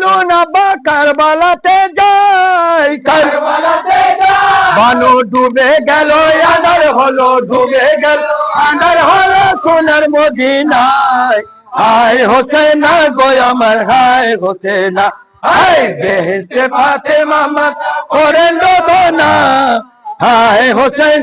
চলুন আব্বা কারবালাতে যাই। কারবালাতে যাই। বানু ডুবে গেল আন্ধার হলো ডুবে গেল আন্ধার হলো সোনার মদিনায়। হায় হোসেনা গো আমার হায় হোসেনা। হায় বেহেস্তে ফাতে মামা করেন না হায় হোসেন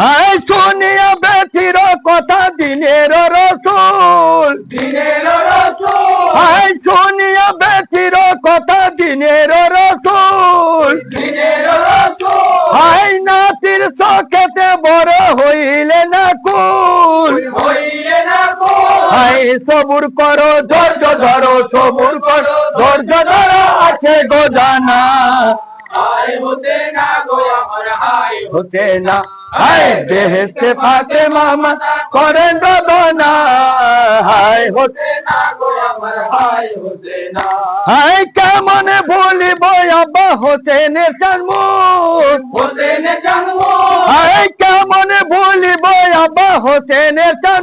হায় শুনিয়া বেঠির কথা দিনের রসুল। দিনের রসুল হায় শুনিয়া বেঠির কথা দিনের রসুল দিনের রসুল হাই নাতির চকেতে বড় হইলে না কুল হইলে না গো হাই সবুর করো ধৈর্য ধরো সবুর করো। ধৈর্য ধরো আছে গো জানা। হায় হতে না বেহেস্তে ফাতে মামা করেন না হায় হতে গো আমার হায় হোসেনা হায় কেমন বলিব আব্বা হোসেনের জন্মুখ হোসেন জন্ম হায় কেমন বলিব আব্বা হোসেনের জন্মুখ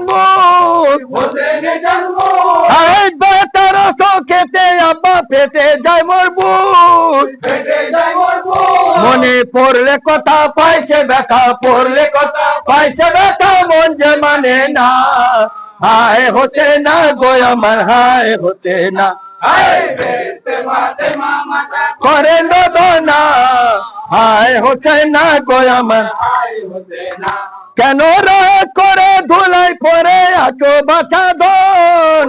মনে পড়লে কথা পাইছে ব্যথা, পড়লে কথা পাইছে ব্যথা, মন যে মানে না। হায় হতে না গো আমার, হায় হতে না। করে না হায় হতে না গো আমার। কেন রে করে ধুলাই পরে আছো বাছা ধন?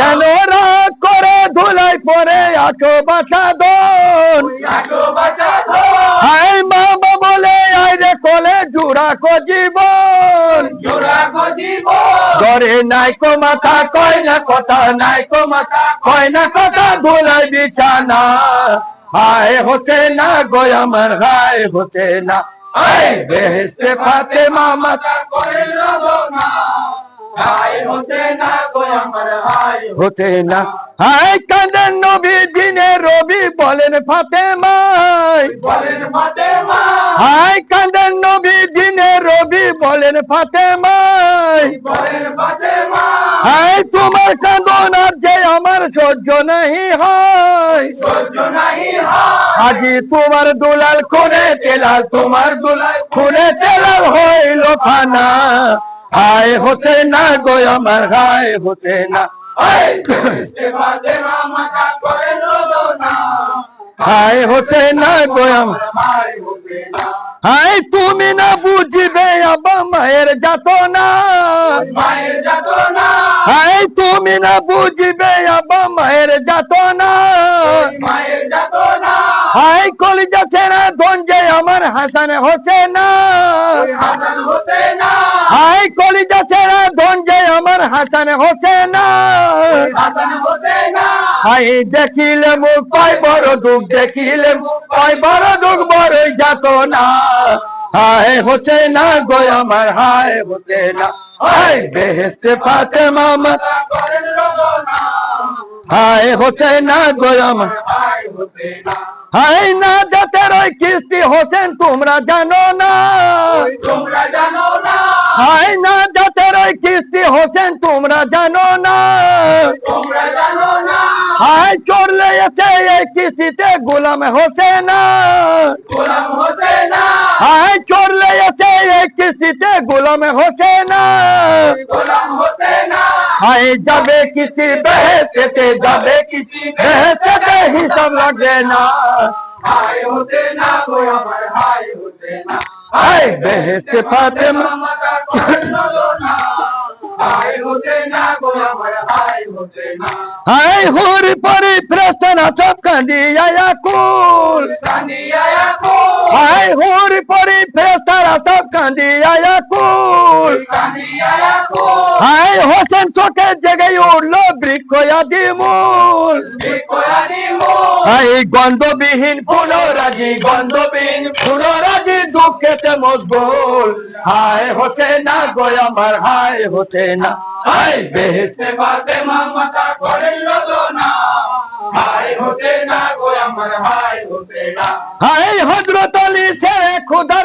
কেন রে করে ধুলাই পরে আছো বাছা ধন? গো হাই মামা বলে আই রে কোলে জুড়া কো জীবন। জোড়া গো জীব ঘরে নাই কো মাথা, কয় না কথা নাই কো মাথা, কয় না কথা ধুলাই বিছানা। হায় হতে না গো আমার, হায় হতে না। হায় বেহেস্তে ফাতে মামা করে রবনা হায় হোসেনা গো আমার, হায় হতে না। হায় কাঁদেন নবী দিনে রবি বলেন ফাতে মাই বলেন মাতে মা কাঁদেন নবী দিনে রবি বলেন ফাতে মাই বলেন হায় তোমার কাঁদন আর যে আমার সহ্য নাহি হয়। সহ্য নাহি হয়। আজি তোমার দুলাল খুনে তেলাল তোমার দুলাল খুনে তেলাল হইল খানা হায় হতে না গো আমার হায় হতে না হায় হতে না গো আমার হায় তুমি না বুঝবে আবা মায়ের যাত না মায়ের যাত না হায় তুমি না বুঝবে আবা মায়ের যাত না মায়ের যাত না হায় কলিজা ছেড়া ধনজে আমার হাসান হচ্ছে না। হাসান হোসেনা হায় কলিজা ছেড়া ধনজে আমার হাসান হচ্ছে হায় দেখিলে মুখ পাই বড় দুঃখ দেখিলে পাই বড় দুঃখ বড়ই যাত না হায় হচ্ছে না গো আমার হায় হচ্ছে না। হায় বেহেস্তে ফাতে মামা হায় হচ্ছে না গো আমার। হায় না জাতের ওই কিস্তি হোসেন তোমরা জানো না। তোমরা জানো না। হায় না জাতের ওই কিস্তি হোসেন তোমরা জানো না তোমরা জানো না হায় চড়লে এসে এই কিস্তিতে গোলাম হোসেনা গোলাম হোসেনা হায় চড়লে এসে এই কিস্তিতে গোলাম হোসেনা গোলাম হোসেনা হায় যাবে কিস্তি বেহেতে যাবে কিস্তি বেহেতে হিসাব লাগে না হায় হোসেনা গো আমার হায় হোসেনা হায় বেহেতে ফাতেমা হায় হুর পরি ফ্রেস্তানা সব কান্দিয়া কুল হায় হুর পরি ফ্রেস্তারা সব কান্দিয়া কুল হায় হোসেন চোখে জেগে উঠল বৃক্ষ আদি মূল বিকয়ানি মো হায় গন্ধবিহীন ফুলরাজি গন্ধবিহীন ফুলরাজি দুঃখেতে মজগুল হায় হোসেনা গো আমার, হায় হোসেনা হায় বেহেস্তে সে বাতে মামাটা করেন রবনা হায় হোসেনা গো আমার, হায় হোসেনা হায় হজরত আলী ছেড়ে খুদা